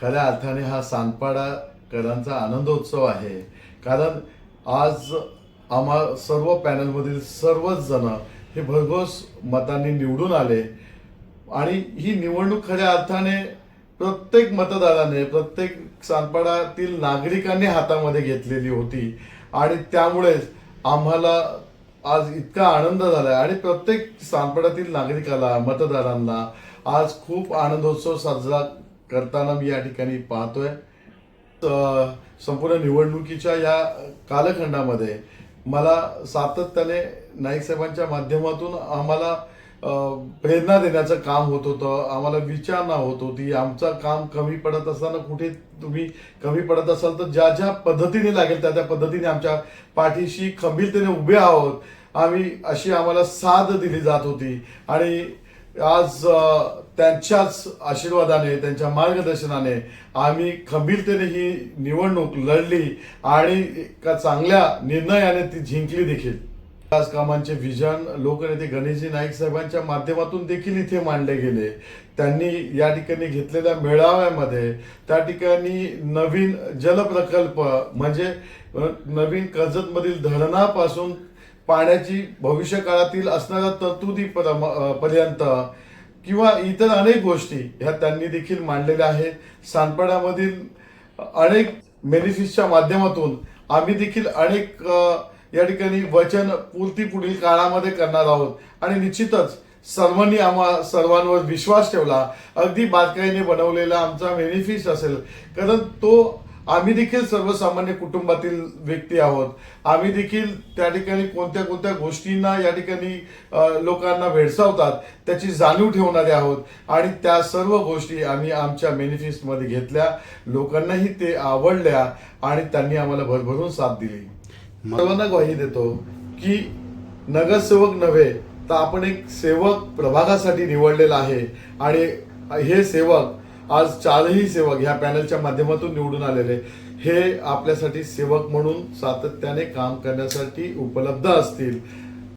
खऱ्या अर्थाने हा सांदपाडाकरांचा आनंदोत्सव आहे. कारण आज आम्हा सर्व पॅनलमधील सर्वच जण हे भरघोस मतांनी निवडून आले. आणि ही निवडणूक खऱ्या अर्थाने प्रत्येक मतदाराने प्रत्येक सांदपाडातील नागरिकांनी हातामध्ये घेतलेली होती. आणि त्यामुळेच आम्हाला आज इतका आनंद झाला आणि प्रत्येक सांदपाडातील नागरिकाला मतदारांना आज खूप आनंदोत्सव साजरा करताना मी या ठिकाणी पाहतोय. संपूर्ण निवडणुकीच्या या कालखंडामध्ये मला सातत्याने नाईक साहेबांच्या माध्यमातून आम्हाला प्रेरणा देण्याचं काम होत होतं आम्हाला विचारणा होत होती. आमचं काम कमी पडत असताना कुठे तुम्ही कमी पडत असाल तर ज्या ज्या पद्धतीने लागेल त्या त्या पद्धतीने आमच्या पाठीशी खंबीरतेने उभे आहोत. आम्ही अशी आम्हाला साथ दिली जात होती. आणि आज त्यांच्याच आशीर्वादाने त्यांच्या मार्गदर्शनाने आम्ही खंबीरतेने ही निवडणूक लढली आणि एका चांगल्या निर्णयाने ती जिंकली देखील. विकास कामांचे विजन लोकनेते गणेशजी नाईक साहेबांच्या माध्यमातून देखील इथे मांडले गेले. त्यांनी या ठिकाणी घेतलेल्या मेळाव्यामध्ये त्या ठिकाणी नवीन जलप्रकल्प म्हणजे नवीन कर्जतमधील धरणापासून पाण्याची भविष्य काळातील असणाऱ्या तरतुदी पर्यंत किंवा इतर अनेक गोष्टी ह्या त्यांनी देखील मांडलेल्या आहेत. सांडपाड्यामधील अनेक मेनिफिट्सच्या माध्यमातून आम्ही देखील अनेक या ठिकाणी वचन पूर्ती पुढील काळामध्ये करणार आहोत. आणि निश्चितच सर्वांनी आम्हा सर्वांवर विश्वास ठेवला. अगदी बारकाईने बनवलेला आमचा मेनिफिस्ट असेल. कारण तो आम्ही देखील सर्वसामान्य कुटुंबातील व्यक्ती आहोत. आम्ही देखील त्या ठिकाणी कोणत्या कोणत्या गोष्टींना या ठिकाणी लोकांना भेडसावतात त्याची जाणीव ठेवणारे आहोत. आणि त्या सर्व गोष्टी आम्ही आमच्या मेनिफेस्टमध्ये घेतल्या. लोकांनाही ते आवडल्या आणि त्यांनी आम्हाला भरभरून साथ दिली. सर्वांना ग्वाही देतो की नगरसेवक नव्हे तर आपण एक सेवक प्रभागासाठी निवडलेला आहे. आणि हे सेवक आज चारही सेवक ह्या पॅनलच्या माध्यमातून निवडून आलेले हे आपल्यासाठी सेवक म्हणून सातत्याने काम करण्यासाठी उपलब्ध असतील.